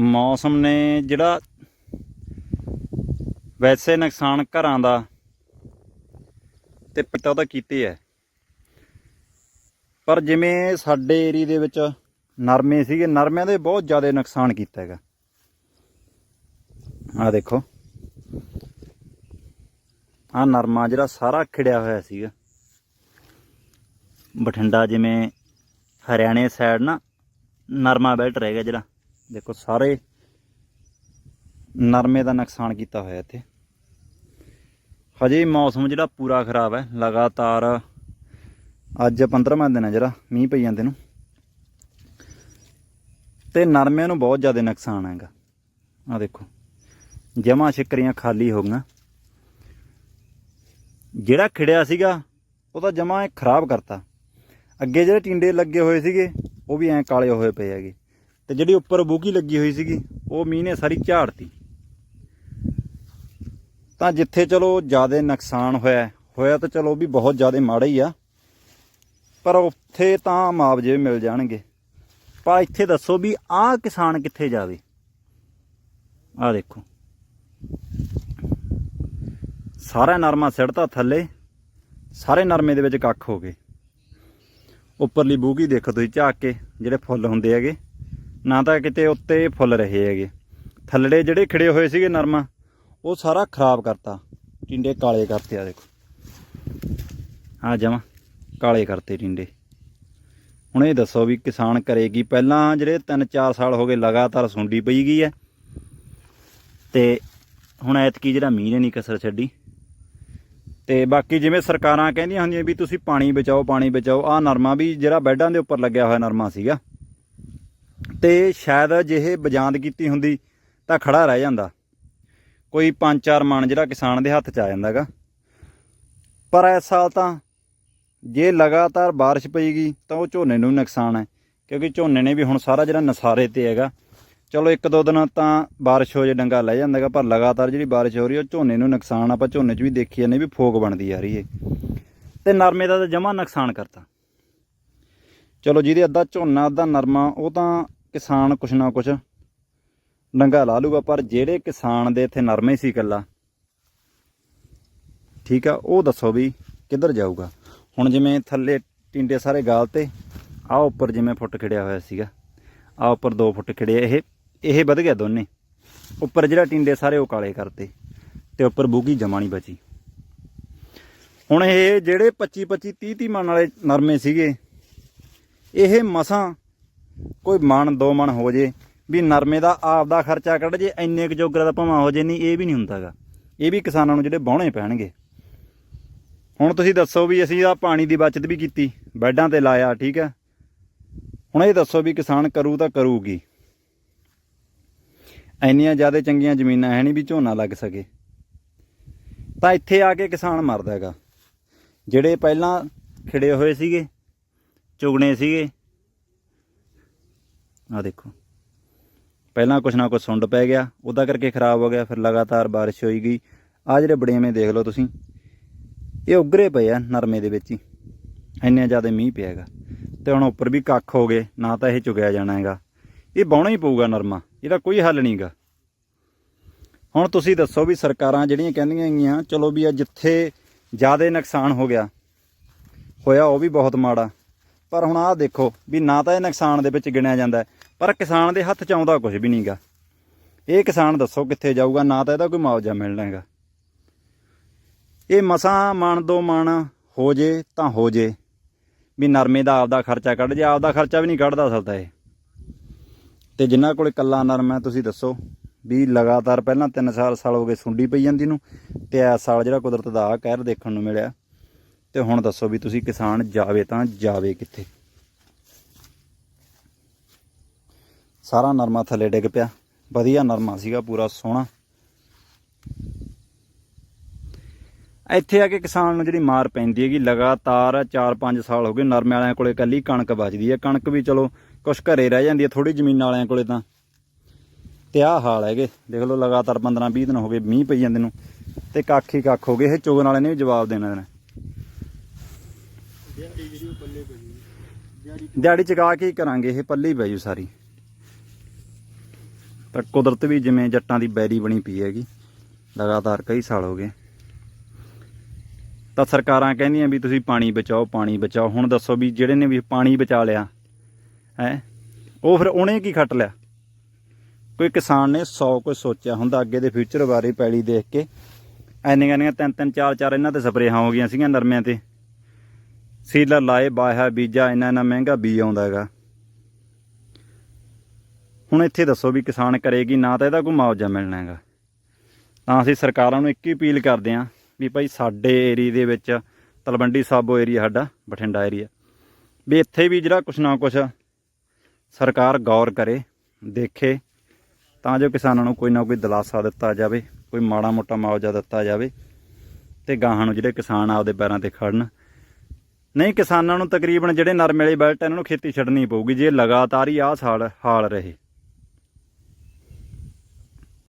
ਮੌਸਮ ਨੇ ਜਿਹੜਾ ਵੈਸੇ ਨੁਕਸਾਨ ਘਰਾਂ ਦਾ ਤੇ ਪਿਤਾ ਤਾਂ ਕੀਤੇ ਹੈ ਪਰ ਜਿਵੇਂ ਸਾਡੇ ਏਰੀਏ ਦੇ ਵਿੱਚ ਨਰਮੇ ਸੀਗੇ, ਨਰਮਿਆਂ ਦੇ ਬਹੁਤ ਜ਼ਿਆਦਾ ਨੁਕਸਾਨ ਕੀਤਾ ਹੈਗਾ। ਆ ਦੇਖੋ। ਆ ਨਰਮਾ ਜਿਹੜਾ ਸਾਰਾ ਖਿੜਿਆ ਹੋਇਆ ਸੀਗਾ। ਬਠਿੰਡਾ ਜਿਵੇਂ ਹਰਿਆਣੇ ਸਾਈਡ ਨਾ ਨਰਮਾ ਬੈਲਟ ਰਹਿ ਗਿਆ ਜਿਹੜਾ। ਦੇਖੋ, ਸਾਰੇ ਨਰਮੇ ਦਾ ਨੁਕਸਾਨ ਕੀਤਾ ਹੋਇਆ ਇੱਥੇ। ਹਜੇ ਮੌਸਮ ਜਿਹੜਾ ਪੂਰਾ ਖਰਾਬ ਹੈ, ਲਗਾਤਾਰ ਅੱਜ 15ਵਾਂ ਦਿਨ ਹੈ ਜਿਹੜਾ, ਮੀਂਹ ਪਈ ਜਾਂਦੇ ਨੂੰ। ਤੇ ਨਰਮਿਆਂ ਨੂੰ ਬਹੁਤ ਜ਼ਿਆਦਾ ਨੁਕਸਾਨ ਹੈਗਾ। ਆ ਦੇਖੋ, ਜਮਾ ਛਿਕਰੀਆਂ ਖਾਲੀ ਹੋ ਗਈਆਂ। ਜਿਹੜਾ ਖਿੜਿਆ ਸੀਗਾ ਉਹ ਤਾਂ ਜਮਾ ਖਰਾਬ ਕਰਤਾ। ਅੱਗੇ ਜਿਹੜੇ ਟਿੰਡੇ ਲੱਗੇ ਹੋਏ ਸੀਗੇ, ਉਹ ਵੀ ਐਂ ਕਾਲੇ ਹੋਏ ਪਏ ਹੈਗੇ। ਤੇ ਜਿਹੜੀ ਉੱਪਰ ਬੂਕੀ ਲੱਗੀ ਹੋਈ ਸੀਗੀ, ਉਹ ਮੀਂਹ ਨੇ ਸਾਰੀ ਝਾੜਤੀ। ਤਾਂ ਜਿੱਥੇ ਚਲੋ ਜ਼ਿਆਦਾ ਨੁਕਸਾਨ ਹੋਇਆ ਹੋਇਆ ਤਾਂ ਚਲੋ ਵੀ ਬਹੁਤ ਜ਼ਿਆਦਾ ਮਾੜਾ ਹੀ ਆ, ਪਰ ਉੱਥੇ ਤਾਂ ਮੁਆਵਜ਼ੇ ਮਿਲ ਜਾਣਗੇ। ਪਰ ਇੱਥੇ ਦੱਸੋ ਵੀ ਆਹ ਕਿਸਾਨ ਕਿੱਥੇ ਜਾਵੇ? ਆਹ ਦੇਖੋ। ਸਾਰਾ ਨਰਮਾ ਸਿੜਤਾ ਥੱਲੇ, ਸਾਰੇ ਨਰਮੇ ਦੇ ਵਿੱਚ ਕੱਖ ਹੋ ਗਏ। ਉੱਪਰਲੀ ਬੂਗੀ ਦੇਖੋ ਤੁਸੀਂ ਝਾਕ ਕੇ, ਜਿਹੜੇ ਫੁੱਲ ਹੁੰਦੇ ਹੈਗੇ। ਨਾ ਤਾਂ ਕਿਤੇ ਉੱਤੇ ਫੁੱਲ ਰਹੇ ਹੈਗੇ। ਥੱਲੜੇ ਜਿਹੜੇ ਖਿੜੇ ਹੋਏ ਸੀਗੇ ਨਰਮਾ, ਉਹ ਸਾਰਾ ਖਰਾਬ ਕਰਤਾ। ਟਿੰਡੇ ਕਾਲੇ ਕਰਤੇ ਆ ਦੇਖੋ। ਆ ਜਮਾ ਕਾਲੇ ਕਰਤੇ ਟਿੰਡੇ। ਹੁਣ ਇਹ ਦੱਸੋ ਵੀ ਕਿਸਾਨ ਕਰੇਗੀ। ਪਹਿਲਾਂ ਜਿਹੜੇ 3-4 ਸਾਲ ਹੋ ਗਏ ਲਗਾਤਾਰ ਸੁੰਡੀ ਪਈ ਗਈ ਹੈ। ਤੇ ਹੁਣ ਐਤਕੀ ਜਿਹੜਾ ਮੀਂਹ ਨੇ ਨਹੀਂ ਕਸਰ ਛੱਡੀ। ਤੇ ਬਾਕੀ ਜਿਵੇਂ ਸਰਕਾਰਾਂ ਕਹਿੰਦੀਆਂ ਹੁੰਦੀਆਂ ਵੀ ਤੁਸੀਂ ਪਾਣੀ ਬਚਾਓ ਪਾਣੀ ਬਚਾਓ। ਆ ਨਰਮਾ ਵੀ ਜਿਹੜਾ ਬੈੱਡਾਂ ਦੇ ਉੱਪਰ ਲੱਗਿਆ ਹੋਇਆ ਨਰਮਾ ਸੀਗਾ। ਤੇ ਸ਼ਾਇਦ ਜੇ ਇਹ ਬਜਾਂਦ ਕੀਤੀ ਹੁੰਦੀ ਤਾਂ ਖੜਾ ਰਹਿ ਜਾਂਦਾ। ਕੋਈ 5-4 ਮਣ ਜਿਹੜਾ ਕਿਸਾਨ ਦੇ ਹੱਥ 'ਚ ਆ ਜਾਂਦਾਗਾ ਪਰ ਇਸ ਸਾਲ ਤਾਂ ਜੇ ਲਗਾਤਾਰ ਬਾਰਿਸ਼ ਪਈਗੀ ਤਾਂ ਉਹ ਝੋਨੇ ਨੂੰ ਵੀ ਨੁਕਸਾਨ ਹੈ, ਕਿਉਂਕਿ ਝੋਨੇ ਨੇ ਵੀ ਹੁਣ ਸਾਰਾ ਜਿਹੜਾ ਨਸਾਰੇ ਤੇ ਹੈਗਾ। ਚਲੋ ਇੱਕ ਦੋ ਦਿਨ ਤਾਂ ਬਾਰਿਸ਼ ਹੋ ਜੇ ਡੰਗਾ ਲੈ ਜਾਂਦਾਗਾ ਪਰ ਲਗਾਤਾਰ ਜਿਹੜੀ ਬਾਰਿਸ਼ ਹੋ ਰਹੀ ਹੈ, ਉਹ ਝੋਨੇ ਨੂੰ ਨੁਕਸਾਨ ਆਪਾਂ ਝੋਨੇ 'ਚ ਵੀ ਦੇਖੀ ਜਾਂਦੇ ਵੀ ਫੋਕ ਬਣਦੀ ਆ ਰਹੀ ਹੈ। ਤੇ ਨਰਮੇ ਦਾ ਤਾਂ ਜਮਾ ਨੁਕਸਾਨ ਕਰਤਾ। ਚਲੋ ਜਿਹਦੇ ਅੱਧਾ ਝੋਨਾ, ਅੱਧਾ ਨਰਮਾ, ਉਹ ਤਾਂ ਕਿਸਾਨ ਕੁਛ ਨਾ ਕੁਛ ਡੰਗਾ ਲਾ ਲੂਗਾ, ਪਰ ਜਿਹੜੇ ਕਿਸਾਨ ਦੇ ਇੱਥੇ ਨਰਮੇ ਸੀ ਇਕੱਲਾ, ਠੀਕ ਆ, ਉਹ ਦੱਸੋ ਵੀ ਕਿੱਧਰ ਜਾਊਗਾ? ਹੁਣ ਜਿਵੇਂ ਥੱਲੇ ਟਿੰਡੇ ਸਾਰੇ ਗਾਲ ਤੇ, ਆ ਉੱਪਰ ਜਿਵੇਂ ਫੁੱਟ ਖਿੜਿਆ ਹੋਇਆ ਸੀਗਾ, ਆ ਉੱਪਰ 2 ਫੁੱਟ ਖਿੜਿਆ, ਇਹ ਇਹ ਵੱਧ ਗਿਆ ਦੋਨੇ। ਉੱਪਰ ਜਿਹੜਾ ਟਿੰਡੇ ਸਾਰੇ ਉਹ ਕਾਲੇ ਕਰਤੇ, ਤੇ ਉੱਪਰ ਬੂਗੀ ਜਮਾ ਨਹੀਂ ਬਚੀ। ਹੁਣ ਇਹ ਜਿਹੜੇ 25 25 30 30 ਮਣ ਵਾਲੇ ਨਰਮੇ ਸੀਗੇ, ਇਹ ਮਸਾਂ ਕੋਈ ਮਨ, ਦੋ ਮਨ ਹੋ ਜੇ, ਵੀ ਨਰਮੇ ਦਾ ਆਪ ਦਾ ਖਰਚਾ ਕੱਢ ਜੇ, ਇੰਨੇ ਕੁ ਜੋਗਰਾ ਦਾ ਭਾਵਾਂ ਹੋ ਜੇ, ਨਹੀਂ, ਇਹ ਵੀ ਨਹੀਂ ਹੁੰਦਾਗਾ ਇਹ ਵੀ ਕਿਸਾਨਾਂ ਨੂੰ ਜਿਹੜੇ ਬਾਹਣੇ ਪੈਣਗੇ। ਹੁਣ ਤੁਸੀਂ ਦੱਸੋ ਵੀ ਅਸੀਂ ਆ ਪਾਣੀ ਦੀ ਬਚਤ ਵੀ ਕੀਤੀ, ਬੈੱਡਾਂ ਤੇ ਲਾਇਆ, ਠੀਕ ਹੈ? ਹੁਣ ਇਹ ਦੱਸੋ ਵੀ ਕਿਸਾਨ ਕਰੂ ਤਾਂ ਕਰੂਗੀ। ਇੰਨੀਆਂ ਜ਼ਿਆਦਾ ਚੰਗੀਆਂ ਜ਼ਮੀਨਾਂ ਹੈ ਨਹੀਂ ਵੀ ਝੋਨਾ ਲੱਗ ਸਕੇ। ਤਾਂ ਇੱਥੇ ਆ ਕੇ ਕਿਸਾਨ ਮਰਦਾ ਹੈਗਾ। ਜਿਹੜੇ ਪਹਿਲਾਂ ਖਿੜੇ ਹੋਏ ਸੀਗੇ, ਚੁਗਣੇ ਸੀਗੇ ਆ ਦੇਖੋ। ਪਹਿਲਾਂ ਕੁਛ ਨਾ ਕੁਛ ਸੁੰਡ ਪੈ ਗਿਆ, ਉਹਦਾ ਕਰਕੇ ਖਰਾਬ ਹੋ ਗਿਆ, ਫਿਰ ਲਗਾਤਾਰ ਬਾਰਿਸ਼ ਹੋਈ ਗਈ। ਆ ਜਿਹੜੇ ਬੜੇਵੇਂ ਦੇਖ ਲਓ ਤੁਸੀਂ, ਇਹ ਉਗਰੇ ਪਏ ਆ ਨਰਮੇ ਦੇ ਵਿੱਚ ਹੀ। ਇੰਨੇ ਜ਼ਿਆਦਾ ਮੀਂਹ ਪਿਆ ਹੈਗਾ। ਤੇ ਹੁਣ ਉੱਪਰ ਵੀ ਕੱਖ ਹੋ ਗਏ, ਨਾ ਤਾਂ ਇਹ ਚੁਗਿਆ ਜਾਣਾ ਹੈਗਾ। ਇਹ ਬਾਉਣਾ ਹੀ ਪਊਗਾ ਨਰਮਾ, ਇਹਦਾ ਕੋਈ ਹੱਲ ਨਹੀਂਗਾ ਹੁਣ ਤੁਸੀਂ ਦੱਸੋ ਵੀ ਸਰਕਾਰਾਂ ਜਿਹੜੀਆਂ ਕਹਿੰਦੀਆਂ ਹੈਗੀਆਂ, ਚਲੋ ਵੀ ਆ ਜਿੱਥੇ ਜ਼ਿਆਦਾ ਨੁਕਸਾਨ ਹੋ ਗਿਆ, ਹੋਇਆ ਉਹ ਵੀ ਬਹੁਤ ਮਾੜਾ। ਪਰ ਹੁਣ ਆਹ ਦੇਖੋ ਵੀ ਨਾ ਤਾਂ ਇਹ ਨੁਕਸਾਨ ਦੇ ਵਿੱਚ ਗਿਣਿਆ ਜਾਂਦਾ ਪਰ ਕਿਸਾਨ ਦੇ ਹੱਥ 'ਚ ਆਉਂਦਾ ਕੁਝ ਵੀ ਨਹੀਂਗਾ ਇਹ ਕਿਸਾਨ ਦੱਸੋ ਕਿੱਥੇ ਜਾਊਗਾ ਨਾ ਤਾਂ ਇਹਦਾ ਕੋਈ ਮੁਆਵਜ਼ਾ ਮਿਲਣਾ ਹੈਗਾ। ਇਹ ਮਸਾਂ ਮਣ ਦੋ ਮਣ ਹੋ ਜੇ ਤਾਂ ਹੋ ਜੇ ਵੀ ਨਰਮੇ ਦਾ ਆਪਦਾ ਖਰਚਾ ਕੱਢ ਜੇ ਆਪਦਾ ਖਰਚਾ ਵੀ ਨਹੀਂ ਕੱਢਦਾ ਸਕਦਾ ਇਹ। ਤੇ ਜਿਨ੍ਹਾਂ ਕੋਲ ਇਕੱਲਾ ਨਰਮਾ ਹੈ, ਤੁਸੀਂ ਦੱਸੋ ਵੀ ਲਗਾਤਾਰ ਪਹਿਲਾਂ 3 ਸਾਲ ਸਾਲ ਹੋ ਗਏ ਸੁੰਡੀ ਪਈ ਜਾਂਦੀ ਨੂੰ ਤੇ ਇਸ ਸਾਲ ਜਿਹੜਾ ਕੁਦਰਤ ਦਾ ਆ ਕਹਿਰ ਦੇਖਣ ਨੂੰ ਮਿਲਿਆ ਤੇ ਹੁਣ ਦੱਸੋ ਵੀ ਤੁਸੀਂ ਕਿਸਾਨ ਜਾਵੇ ਤਾਂ ਜਾਵੇ ਕਿੱਥੇ? ਸਾਰਾ ਨਰਮਾ ਥੱਲੇ ਡਿੱਗ ਪਿਆ। ਵਧੀਆ ਨਰਮਾ ਸੀਗਾ, ਪੂਰਾ ਸੋਹਣਾ। ਇੱਥੇ ਆ ਕੇ ਕਿਸਾਨ ਨੂੰ ਜਿਹੜੀ ਮਾਰ ਪੈਂਦੀ ਹੈਗੀ, ਲਗਾਤਾਰ 4-5 ਸਾਲ ਹੋ ਗਏ ਨਰਮੇ ਵਾਲਿਆਂ ਕੋਲੇ, ਕੱਲੀ ਕਣਕ ਬਚਦੀ ਹੈ। ਕਣਕ ਵੀ ਚਲੋ ਕੁਛ ਘਰੇ ਰਹਿ ਜਾਂਦੀ ਹੈ ਥੋੜੀ ਜ਼ਮੀਨ ਵਾਲਿਆਂ ਕੋਲੇ ਤਾਂ। ਤੇ ਆਹ ਹਾਲ ਹੈਗੇ। ਦੇਖ ਲਓ ਲਗਾਤਾਰ 15-20 ਦਿਨ ਹੋ ਗਏ, ਮੀਂਹ ਪਈ ਜਾਂਦੇ ਨੂੰ। ਤੇ ਕੱਖ ਹੀ ਕੱਖ ਹੋ ਗਏ, ਇਹ ਚੁਗਣ ਵਾਲੇ ਨੇ ਵੀ ਜਵਾਬ ਦੇਣਾ ਦੇਣਾ ਦਿਹਾੜੀ ਚਗਾ ਕੇ ਹੀ ਕਰਾਂਗੇ ਇਹ, ਪੱਲੀ ਪੈ ਜੂ ਸਾਰੀ। ਤਾਂ ਕੁਦਰਤ ਵੀ ਜਿਵੇਂ ਜੱਟਾਂ ਦੀ ਬੈਰੀ ਬਣੀ ਪਈ ਹੈਗੀ, ਲਗਾਤਾਰ ਕਈ ਸਾਲ ਹੋ ਗਏ। ਤਾਂ ਸਰਕਾਰਾਂ ਕਹਿੰਦੀਆਂ ਵੀ ਤੁਸੀਂ ਪਾਣੀ ਬਚਾਓ ਪਾਣੀ ਬਚਾਓ। ਹੁਣ ਦੱਸੋ ਵੀ ਜਿਹੜੇ ਨੇ ਵੀ ਪਾਣੀ ਬਚਾ ਲਿਆ, ਹੈ, ਉਹ ਫਿਰ ਉਹਨੇ ਕੀ ਖੱਟ ਲਿਆ? ਕੋਈ ਕਿਸਾਨ ਨੇ 100 ਕੁਝ ਸੋਚਿਆ ਹੁੰਦਾ, ਅੱਗੇ ਦੇ ਫਿਊਚਰ ਬਾਰੇ ਪੈਲੀ ਦੇਖ ਕੇ ਐਨੀਆਂ ਐਨੀਆਂ ਤਿੰਨ ਤਿੰਨ ਚਾਰ ਚਾਰ ਇਹਨਾਂ ਤੇ ਸਪਰੇਹਾਂ ਹੋ ਗਈਆਂ ਸੀਗੀਆਂ ਨਰਮਿਆਂ ਤੇ। ਸੀਲਰ ਲਾਏ ਬਾਇਆ ਬੀਜਾ, ਇੰਨਾ ਇੰਨਾ ਮਹਿੰਗਾ ਬੀ ਆਉਂਦਾ ਹੈਗਾ। ਹੁਣ ਇੱਥੇ ਦੱਸੋ ਵੀ ਕਿਸਾਨ ਕਰੇਗੀ, ਨਾ ਤਾਂ ਇਹਦਾ ਕੋਈ ਮੁਆਵਜ਼ਾ ਮਿਲਣਾ ਹੈਗਾ। ਤਾਂ ਅਸੀਂ ਸਰਕਾਰਾਂ ਨੂੰ ਇੱਕ ਹੀ ਅਪੀਲ ਕਰਦੇ ਹਾਂ ਵੀ ਭਾਈ ਸਾਡੇ ਏਰੀਏ ਦੇ ਵਿੱਚ ਤਲਵੰਡੀ ਸਾਬੋ ਏਰੀਆ ਸਾਡਾ ਬਠਿੰਡਾ ਏਰੀਆ। ਵੀ ਇੱਥੇ ਵੀ ਜਿਹੜਾ ਕੁਛ ਨਾ ਕੁਛ ਸਰਕਾਰ ਗੌਰ ਕਰੇ, ਦੇਖੇ, ਤਾਂ ਜੋ ਕਿਸਾਨਾਂ ਨੂੰ ਕੋਈ ਨਾ ਕੋਈ ਦਿਲਾਸਾ ਦਿੱਤਾ ਜਾਵੇ, ਕੋਈ ਮਾੜਾ ਮੋਟਾ ਮੁਆਵਜ਼ਾ ਦਿੱਤਾ ਜਾਵੇ ਤੇ ਗਾਹਾਂ ਨੂੰ ਜਿਹੜੇ ਕਿਸਾਨ ਆਪਦੇ ਪੈਰਾਂ ਤੇ ਖੜਨ ਨਹੀਂ, ਕਿਸਾਨਾਂ ਨੂੰ ਤਕਰੀਬਨ ਜਿਹੜੇ ਨਰਮੇ ਬੈਲਟ ਇਹਨਾਂ ਨੂੰ ਖੇਤੀ ਛੱਡਣੀ ਪਊਗੀ, ਜੇ ਲਗਾਤਾਰ ਹੀ ਆਹ ਸਾਲ ਹਾਲ ਰਹੇ।